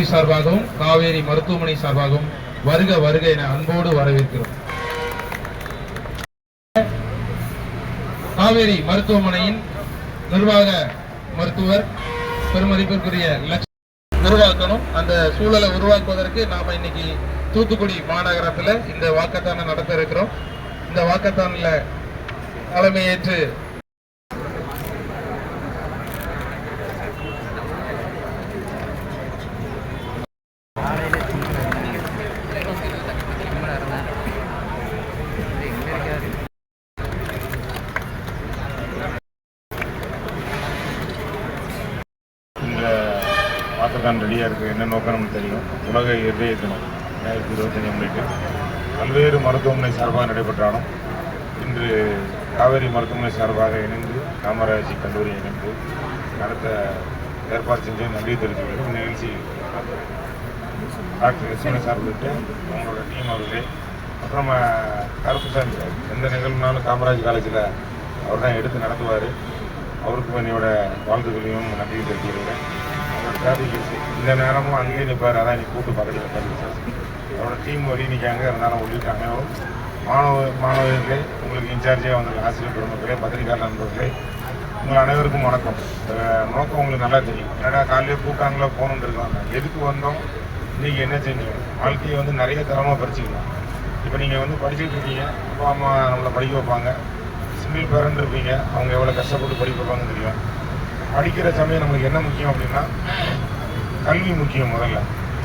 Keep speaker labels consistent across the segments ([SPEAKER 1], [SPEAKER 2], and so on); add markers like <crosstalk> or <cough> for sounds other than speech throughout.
[SPEAKER 1] கல்லூரி சார்பாகவும் காவேரி மருத்துவமனை சார்பாகவும் வருக வருக என அன்போடு வரவேற்கிறோம். காவேரி மருத்துவமனையின் நிர்வாக மருத்துவர் பெருமதிப்பிற்குரிய லட்ச உருவாக்கணும் அந்த சூழலை உருவாக்குவதற்கு நாம இன்னைக்கு தூத்துக்குடி மாநகரத்துல இந்த வாக்கத்தானை நடத்த இருக்கிறோம். இந்த வாக்கத்தானில் தலைமையேற்று
[SPEAKER 2] தான் ரெடியாக இருக்குது என்ன நோக்கம்னு தெரியும். உலக இதய தினம். ரெண்டாயிரத்தி இருபத்தஞ்சி முன்னிட்டு பல்வேறு மருத்துவமனை சார்பாக நடைபெற்றாலும் இன்று காவேரி மருத்துவமனை சார்பாக இணைந்து காமராஜி கல்லூரி இணைந்து நடத்த ஏற்பாடு செஞ்சு நன்றி தெரிவித்துள்ளது இந்த நிகழ்ச்சி டாக்டர் லட்சுமணி சார் உள்ளிட்டு டீம் அவர்களே அப்புறம் அஹ், கருப்புசாமி சார் எந்த நிகழ்வுனாலும் காமராஜ் காலேஜில் அவர் தான் எடுத்து நடத்துவார். அவருக்கு என்னோட வாழ்த்துக்களையும் நன்றியும் தெரிவிக்கிறேன். இந்த நேரமும் அங்கேயே நிற்பார் அதான் நீ கூட்டு பக்கத்தில் இருக்காரு சார் அவரோட டீம் வழி நிற்காங்க இருந்தாலும் உள்ளிட்டாங்க மாணவ மாணவர்களே உங்களுக்கு இன்சார்ஜாக வந்திருக்க ஆசிரியர் பெருமக்களே பத்திரிகையாளர் நண்பர்களே உங்கள் அனைவருக்கும் வணக்கம். நோக்கம் உங்களுக்கு நல்லா தெரியும். ஏன்னா காலையிலே கூட்டாங்களோ போகணுன்னு இருக்காங்க. எதுக்கு வந்தோம்? இன்றைக்கி என்ன செஞ்சோம்? வாழ்க்கையை வந்து நிறைய தரமாக படிச்சுக்கலாம் இப்போ நீங்கள் வந்து படிச்சுட்டு இருக்கீங்க. அப்பா அம்மா நம்மளை படிக்க வைப்பாங்க. சிங்கிள் பேரண்ட் இருப்பீங்க. அவங்க எவ்வளோ கஷ்டப்பட்டு படிக்க வைப்பாங்கன்னு தெரியும். படிக்கிற சமயம் நம்மளுக்கு என்ன முக்கியம் அப்படின்னா கல்வி முக்கியம் முதல்ல.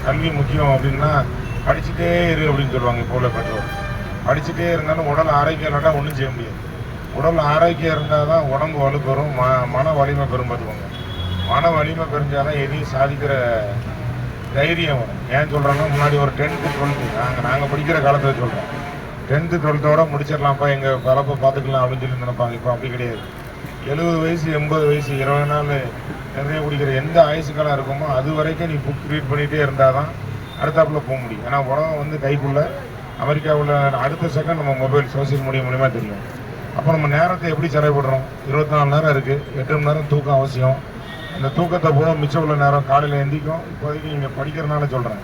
[SPEAKER 2] கல்வி முக்கியம் அப்படின்னா படிச்சுட்டே இரு அப்படின்னு சொல்லுவாங்க இப்போ உள்ள பெற்றோர். படிச்சுட்டே இருந்தாலும் உடல் ஆரோக்கியம் இல்லாட்டா ஒன்றும் செய்ய முடியாது. உடல் ஆரோக்கியம் இருந்தால் தான் உடம்பு வலுப்பெறும் ம மன வலிமை பெறும் பார்த்துக்கோங்க. மன வலிமை பெருஞ்சாதான் எதையும் சாதிக்கிற தைரியம் வரும். ஏன் சொல்கிறேன்னா முன்னாடி ஒரு டென்த்து டுவெல்த்து நாங்கள் நாங்கள் படிக்கிற காலத்தில் சொல்கிறோம் டென்த்து டுவெல்த்தோட முடிச்சிடலாம்ப்பா எங்கள் பிறப்பை பார்த்துக்கலாம் அப்படின்னு சொல்லி நினைப்பாங்க. இப்போ அப்படி கிடையாது. எழுபது வயசு எண்பது வயசு இருபது நாள் நிறைய குடிக்கிற எந்த ஆயுசுக்கெல்லாம் இருக்குமோ அது வரைக்கும் நீ புக் ரீட் பண்ணிகிட்டே இருந்தால் தான் அடுத்தாப்புல போக முடியும். ஏன்னா உலகம் வந்து கைக்குள்ள அமெரிக்காவில் அடுத்த செகண்ட் நம்ம மொபைல் சோசியல் மீடியா மூலிமா தெரியும். அப்போ நம்ம நேரத்தை எப்படி செலவிடுறோம்? இருபத்தி நாலு நேரம் இருக்குது எட்டு மணி நேரம் தூக்கம் அவசியம். அந்த தூக்கத்தை போக மிச்சம் உள்ள நேரம் காலையில் எந்திக்கும். இப்போதைக்கு நீங்கள் படிக்கிறனால சொல்கிறேன்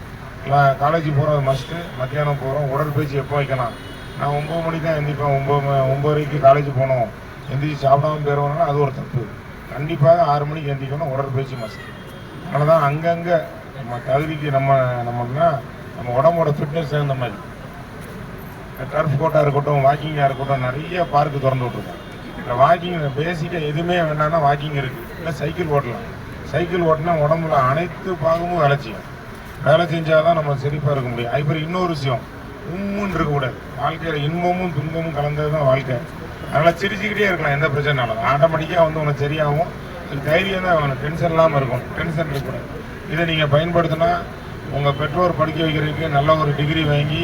[SPEAKER 2] காலேஜ் போகிறது மஸ்ட்டு மத்தியானம் போகிறோம் உடற்பயிற்சி எப்போ வைக்கலாம்? நான் ஒம்பது மணிக்கு தான் எந்திப்பேன். ஒம்பது ஒம்பது வரைக்கும் காலேஜ் போகணும். எந்திரிச்சு சாப்பிடாம போயிடுவாங்கன்னா அது ஒரு தப்பு. கண்டிப்பாக ஆறு மணிக்கு எந்திரிக்கணும் உடற்பயிற்சி மஸ்ட் அதனால தான் அங்கங்கே நம்ம தகுதிக்கு நம்ம நம்மனா நம்ம உடம்போட ஃபிட்னஸ் தகுந்த மாதிரி. டர்ஃப் கோட்டாக இருக்கட்டும் வாக்கிங்காக இருக்கட்டும் நிறைய பார்க்கு திறந்து விட்ருக்கோம் இந்த வாக்கிங் பேசிக்காக எதுவுமே வேண்டாம்னா வாக்கிங் இருக்குது இல்லை சைக்கிள் ஓட்டலாம். சைக்கிள் ஓட்டினா உடம்புல அனைத்து பாகமும் வேலை செய்யும். வேலை செஞ்சால் தான் நம்ம செழிப்பாக இருக்க முடியும். அதுக்கப்புறம் இன்னொரு விஷயம். உம்முன்னு இருக்கக்கூடாது. வாழ்க்கையில் இன்பமும் துன்பமும் கலந்தது தான் வாழ்க்கை. அதனால் சிரிச்சுக்கிட்டே இருக்கலாம் எந்த பிரச்சனைனாலும். ஆட்டோமேட்டிக்காக வந்து உனக்கு சரியாகும். தைரியம் தான் வேணும். டென்ஷன் இல்லாமல் இருக்கும் டென்ஷன் இருக்கக்கூடாது. இதை நீங்கள் பயன்படுத்தினா உங்கள் பெற்றோர் படிக்க வைக்கிறதுக்கு நல்ல ஒரு டிகிரி வாங்கி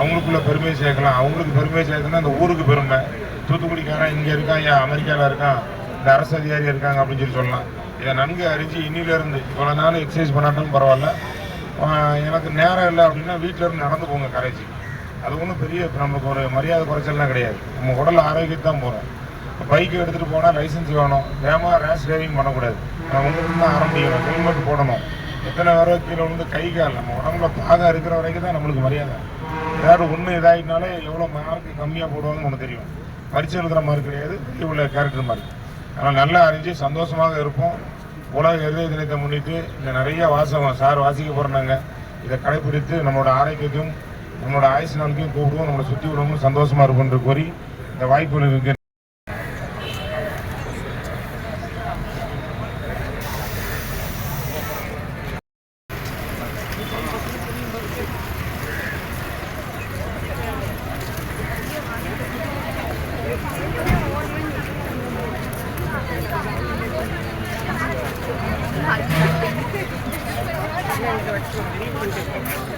[SPEAKER 2] அவங்களுக்குள்ள பெருமை சேர்க்கலாம். அவங்களுக்கு பெருமை சேர்த்துனா அந்த ஊருக்கு பெருமை. தூத்துக்குடிக்காரன் இங்கே இருக்கான் ஏன் அமெரிக்காவில் இருக்கான் இந்த அரசு அதிகாரி இருக்காங்க அப்படின்னு சொல்லி சொல்லலாம். இதை நன்கு அறிஞ்சு இன்னிலேருந்து இவ்வளோ நாள் எக்ஸசைஸ் பண்ணாட்டும் பரவாயில்ல. எனக்கு நேரம் இல்லை அப்படின்னா வீட்டில் இருந்து நடந்து போங்க கரைச்சி அது ஒன்றும் பெரிய இப்போ நமக்கு ஒரு மரியாதை குறைச்சல்லாம் கிடையாது. நம்ம உடல் ஆரோக்கியத்தை தான் போகிறோம் பைக் எடுத்துகிட்டு போனால் லைசன்ஸ் வேணும். வேகமாக ரேஸ் டிரைவிங் பண்ணக்கூடாது. நம்ம உங்களுக்கு தான் ஆரம்பிக்கணும். ஹெல்மெட் போடணும். எத்தனை வர கீழே வந்து கை கால் நம்ம உடம்புல பாகம் இருக்கிற வரைக்கும் தான் நம்மளுக்கு மரியாதை. ஏதாவது ஒன்று இதாகினாலே எவ்வளோ மார்க் கம்மியாக போடுவாங்கன்னு ஒன்று தெரியும். பரிச்சு எழுதுகிற மாதிரி கிடையாது. இவ்வளோ கேரக்டர் மாதிரி. ஆனால் நல்லா அறிஞ்சு சந்தோஷமாக இருப்போம். உலக இருதய தினத்தை முன்னிட்டு இந்த நிறைய வாசகம் சார் வாசிக்க போகிறாங்க இதை கடைப்பிடித்து நம்மளோட ஆரோக்கியத்தையும் நம்மளோட ஆயுசு நாளைக்கும் கூப்பிடுவோம் நம்மளை சுற்றி உள்ளவங்களும் சந்தோஷமாக இருக்கும்ன்ற கோரி இந்த வாய்ப்பு இருக்கு
[SPEAKER 3] Thank <laughs> you.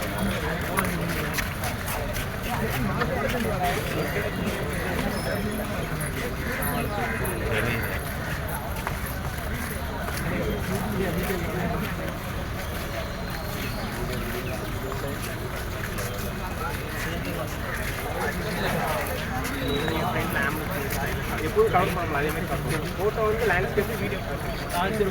[SPEAKER 3] ఎప్పుడు కవర్ మనం అదే మీద ఫోటో ఉంది ల్యాండ్స్కేప్ వీడియో ఆన్సర్